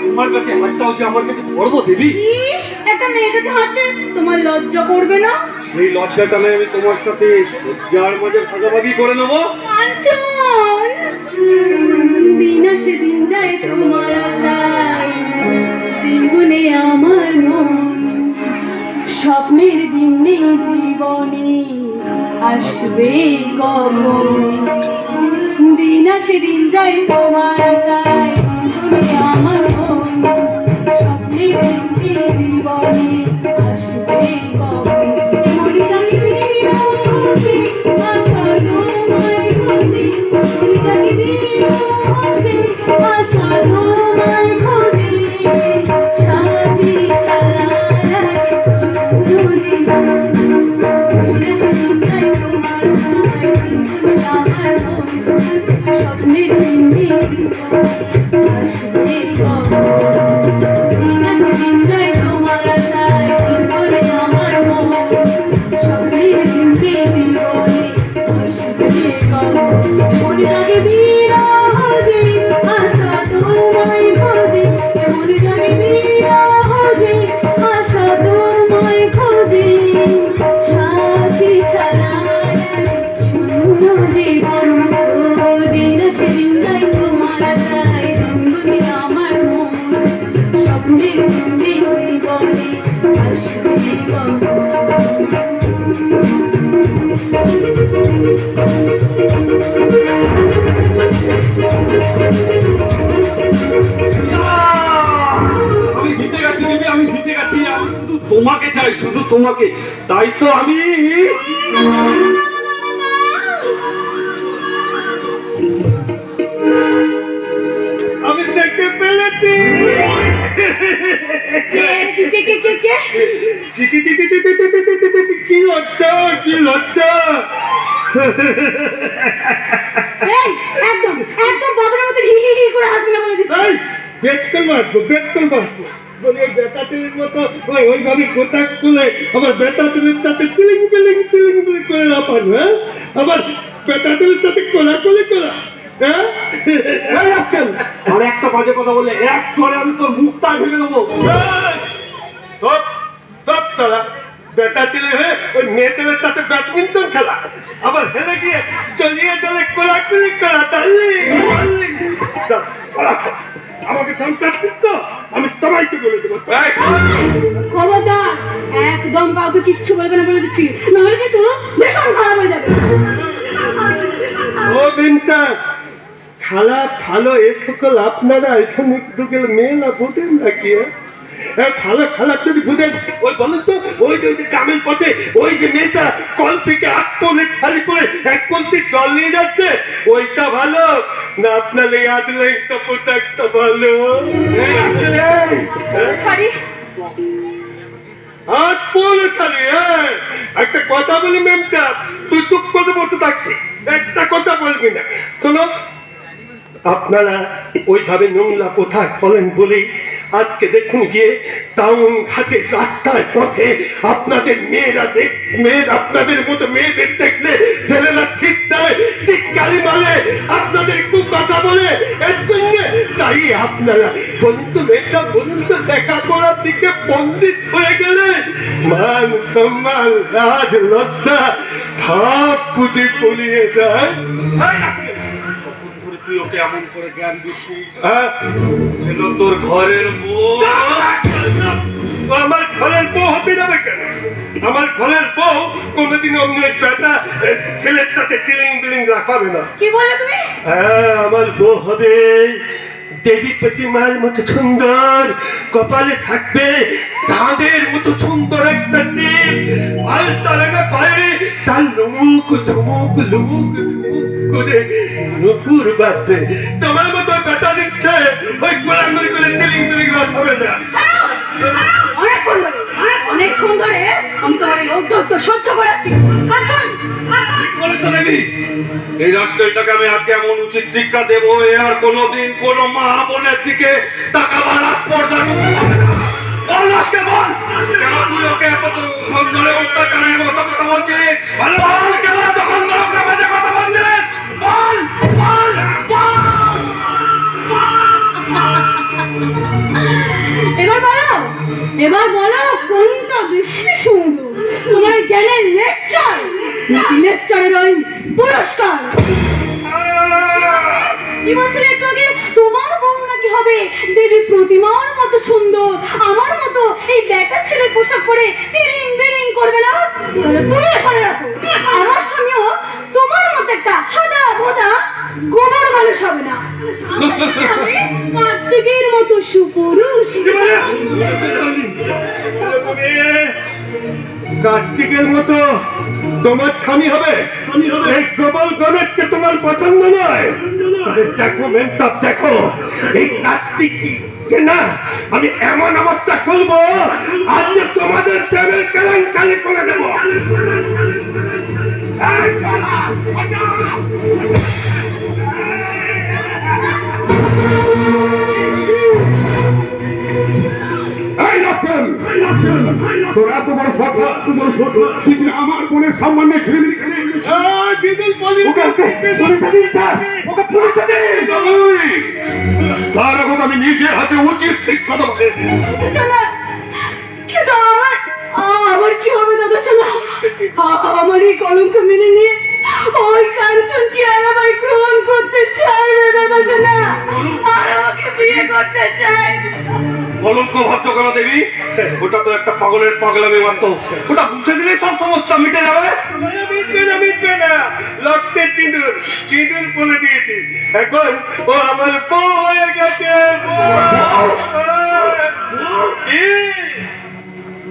তোমার কাছে হাতটা হচ্ছে আমার কাছে পড়ব দেবী? ইস একটা মেয়ের কাছে হাঁটতে তোমার লজ্জা করবে না? সেই লজ্জাটা নিয়ে আমি তোমার সাথে লজ্জার মাঝে ভাগাভাগি করে নেব। কাঞ্চন দিন আসে দিন যায় তোমার আশায়। দিন গুনে আমার মন স্বপ্নের দিন নেই জীবনে আসবে কখন? দিন আসে দিন যায় তোমার আশায়। আমার তোমাকে চাই শুধু তোমাকে তাই তো আমি আমি দেখতে পেরেছি কি লজ্জা কি লজ্জা মতো হি হি করে বলে ওই বেটা তুলির মতো, ওই, ওইভাবে কোথাক তুলে আবার বেটা তুলির সাথে তিলিং বিলিং তিলিং বিলিং করে না হ্যাঁ? আবার বেটা তুলির সাথে কোলাকুলি করা হ্যাঁ? আর একটা খেলা। আবার হেলে গিয়ে চলে আমাকে তো? আমি বলে দেবো। খবরদার একদম কাউকে কিচ্ছু বলবে না বলে দিচ্ছি। নাহলে কিন্তু ভীষণ খারাপ হয়ে যাবে। ও বিনটা খালা ভালো এ সকল আপনারা এখানে ঢুকে মেয়ে না বোঝেন নাকি? হ্যাঁ, খালা যদি ওই বলেন তো ওই যে ওই যে গ্রামের পথে ওই যে মেয়েটা কল থেকে আট পলে খালি করে এক জল নিয়ে যাচ্ছে ওইটা ভালো। না আপনার এই ভালো? সরি। হাত পড়ে খালি একটা কথা বলি ম্যামটা তুই চুপ করে বসে থাকবি। একটা কথা বলবি না। শোনো আপনারা ওইভাবে নোংলা কোথায় বলেন বলেই আজকে দেখুন গিয়ে টাউন ঘাটে রাস্তায় পথে আপনাদের মেয়েরা দেখ মেয়ের আপনাদের মতো মেয়েদের দেখলে ছেলেরা দেয় ঠিক মারে? আপনাদের খুব কথা বলে? এর জন্য তাই আপনারা। বলুন তো মেয়েটা বলুন তো দেখা করার দিকে পণ্ডিত হয়ে গেলে মান সম্মান, রাজ লজ্জা, ভাব পুঁজি পলিয়ে যায় তুই ওকে এমন করে জ্ঞান দিচ্ছিস? হ্যাঁ। ছিল তোর ঘরের বউ আমার ঘরের বউ হতে যাবে কেন আমার ঘরের বউ কোনোদিন অন্য এ, ছেলের সাথে টিলিং বিলিং রাখাবে না। কি বললে তুমি? হ্যাঁ আমার বউ হবে। দেবী প্রতিমার মতো সুন্দর কপালে থাকবে তাদের মতো সুন্দর একটা টিপ। আলতা লাগা পায়ে তার লুমুক ধুমুক লুমুক ধুমুক করে নুপুর বাজবে। তোমার মতো কাটা দিচ্ছে ওই গোলাগুলি করে টিলিং বিলিং রাখাবে না। অনেকক্ষণ ধরে অনেকক্ষণ ধরে আমি তোমার এই অধ্যক্ষ সহ্য করে আসছি। এই রাষ্ট্রটাকে আমি আজকে এমন উচিত শিক্ষা দেবো এ আর কোনোদিন কোনো মা বোনের দিকে তাকাবার আগ পর্দা হবে কেন তুই ওকে এত ধরে অত্যাচারের মতো কথা বলছিস ভালো কেন এবার বলো, কোনটা বেশি সুন্দর? তোমার জ্ঞানের লেকচার? লেকচারের ওই পুরস্কার? কি বছর একটু আগে? তোমার বউ নাকি হবে দেবী প্রতিমার মতো সুন্দর। আমার মতো এই ব্যাটা ছেলে পোশাক পরে তিরিং বিরিং করবে না? তুমি সরে রাখো। আমার স্বামীও তোমার মতো একটা হাদা ভোদা গোবর গালে হবে না। কার্তিকের মতো সুপুরুষ। কার্তিকের মতো তোমার স্বামী হবে। এই প্রবল গণেশকে তোমার পছন্দ নয়। দেখো মেন্টাপ দেখো। এই কার্তিক কে না আমি এমন অবস্থা করব আজকে তোমাদের প্রেমের কেলেঙ্কারি করে দেবো। বড় আমার বোনের সম্মানে ছেড়ে পুলিশে ওকে পুলিশে তার এখন আমি নিজে হাতে উচিত শিক্ষা দেবো। শোনা কিন্তু আমার আমার কি হবে দাদা শোনা আমার এই কলঙ্ক মেনে নিয়ে ওই কাঞ্চন কি আর আমায় গ্রহণ করতে চাইবে দাদা শোনা আর আমাকে বিয়ে করতে চাইবে কলঙ্ক ভদ্র করো দেবী ওটা তো একটা পাগলের পাগলামি মাত্র। ওটা বুঝে দিলে সব সমস্যা মিটে যাবে। মিটবে না মিটবে না। লক্ষ্যে তিঁদুর তিঁদুর বলে দিয়েছি। এখন ও আমার বউ হয়ে গেছে। কি?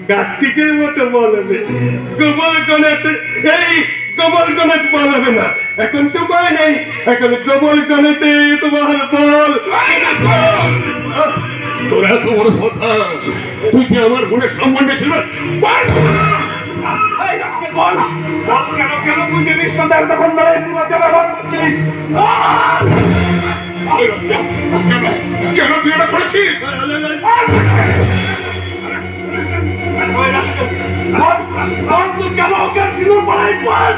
কার্তিকের মতো বলবে। গোবর গণেশ এই গোবর গণেশ বলবে না। এখন তো উপায় নেই। এখন গোবর গণেশে তোমার বল তোর বড় কথা তুই কি আমার বোনের সম্বন্ধে ছিল কেন কেন তুই যে নিঃসন্দেহ তখন নির্বাচনে কেন? তুই এটা করেছিস ওকে সিঁদুর পরাই বল!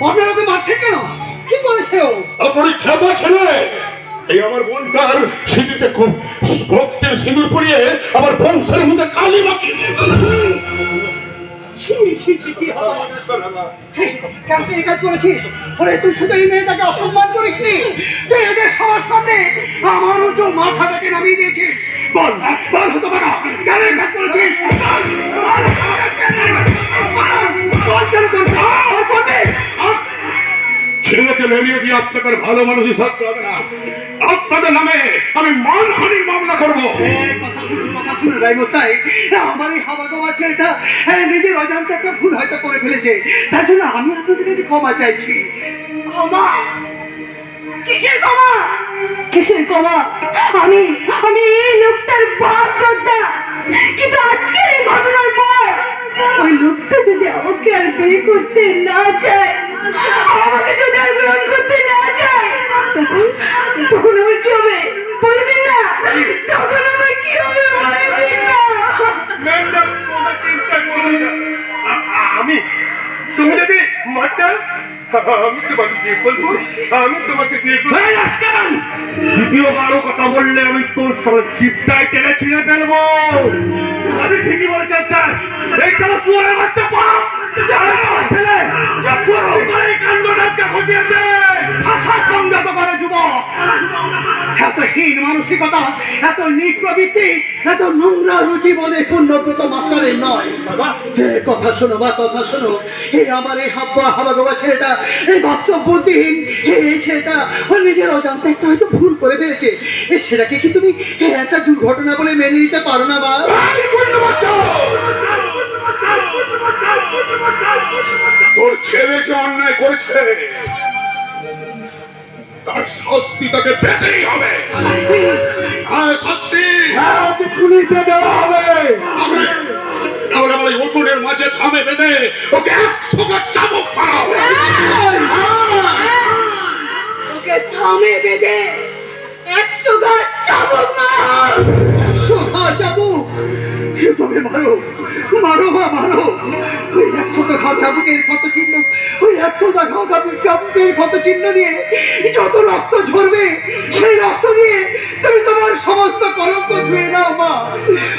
ওকে মারছে কেন কি করেছে ও আপনি ক্ষমা ছেলে এই আমার বোনটার সিঁদুরতে খুব ভক্তের সিঁদুর পরিয়ে আমার বংশের মধ্যে কালি মাখিয়ে দিয়েছে। ছি ছি ছি ছি হতভাগা। হেই, কেন তুই এই কাজ করেছিস ওরে তুই শুধু এই মেয়েটাকে অসম্মান করিসনি তুই এদের সবার সামনে আমার উঁচু মাথাটাকে নামিয়ে দিয়েছিস বল বল হতো পারা কেন কাজ করেছিস। ছেলেকে নেমিয়ে দিয়ে আপনাদের ভালো মানুষই থাকতে হবে না। আপনাদের নামে আমি মানহানির মামলা করব। আমার এই হাওয়া গোয়া ছেলেটা হ্যাঁ, নিজের অজান্তে একটা ভুল হয়তো করে ফেলেছে। তার জন্য আমি আপনাদের কাছে ক্ষমা চাইছি। ক্ষমা? কিসের ক্ষমা? কিসের ক্ষমা? আমি আমি এই লোকটার বাপ দাদা। কিন্তু আজকের এই ঘটনার পর ওই লোকটা যদি আমাকে আর বিয়ে করতে না চায়, আমাকে যদি আর গ্রহণ করতে না চায়, তখন তখন আমার কি হবে? বলে দিন না। তখন আমার কি হবে? বলে দিন না। আমি, তুমি যদি মাতা আমি তোমাকে বিয়ে করব। আমি তোমাকে দ্বিতীয় বারো কথা বললে আমি তোর সঙ্গে চিপটায় টেনে ছিঁড়ে ফেলব। আমি ঠিকই বলেছেন, স্যার। এই সব পুয়ারের বাচ্চা পাও ছেলে কাণ্ডটাকে ঘটিয়েছে এত হীন মানসিকতা, এত নিজ প্রবৃত্তি, এত নোংরা রুচি বলে পূর্ণব্রত মাস্টারের নয়। কথা শোনো বা কথা শোনো। হে আমার এই হাব্বা হাবা গোবা ছেলেটা, এই বাস্তব বুদ্ধিহীন এই ছেলেটা, ও নিজের অজান্তে একটা হয়তো ভুল করে ফেলেছে। সেটাকে কি তুমি একটা দুর্ঘটনা বলে মেনে নিতে পারো না বা তোর ছেলে যে অন্যায় করেছে তার শাস্তি তাকে পেতেই হবে। হ্যাঁ শাস্তি। পুলিশে দেওয়া হবে। আমরা আমার উঠোনের মাঝে থামে বেঁধে ওকে একশো গাছ চাবুক মারা হবে ওকে থামে বেঁধে একশো গাছ চাবুক মার। সোহা তবে মারো মারো বা মারো। ওই একশো টাকা চাবুকের কত চিহ্ন ওই একশো টাকা কাপড়ের ক্ষত চিহ্ন দিয়ে যত রক্ত ঝরবে, সেই রক্ত দিয়ে তুমি তোমার সমস্ত কলঙ্ক ধুয়ে নাও, মা।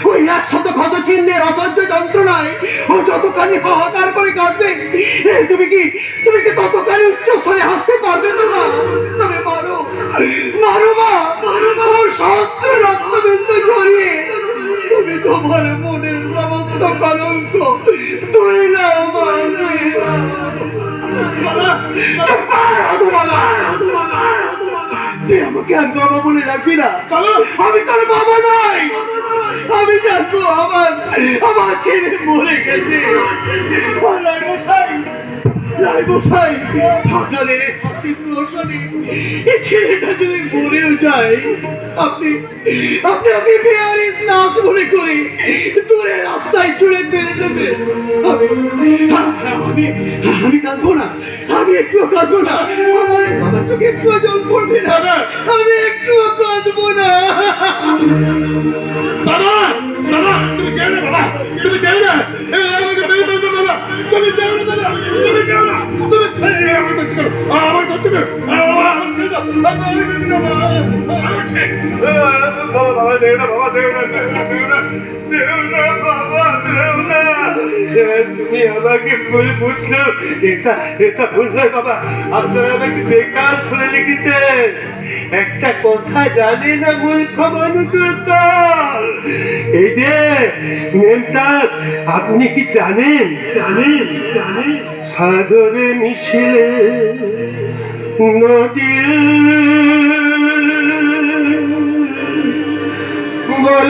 ওই একশত ক্ষত চিহ্নের অসহ্য যন্ত্রণায় ও যতখানি হাহাকার করে কাঁদবে তুমি কি তুমি কি ততখানি উচ্চ স্বরে হাসতে পারবে তো না তবে মারো মারো, মা। ওর সহস্র রক্তবিন্দু ঝরিয়ে তুমি তোমার মনের সমস্ত কলঙ্ক। তুই আমাকে আর বাবা বলে রাখবি না। আমি তোর বাবা নই। আমি জানব আমার আমার ছেলে মরে গেছে। ওকে বেয়ারিস নাশ মনে করে আমি আমি আমি কাঁদবো না, আমি একটু কাঁদবো না, আমার আমার চোখে একটু জল না, আমি একটু কাঁদবো না। বাবা বাবা, তুমি বাবা? তুমি তুমি আমাকে এটা বাবা আমাকে বেকার খুলে একটা কথা জানে না মূর্খ মানুষের এই যে আপনি কি জানেন? জানেন জানেন? সাগরে মিশিলে নদী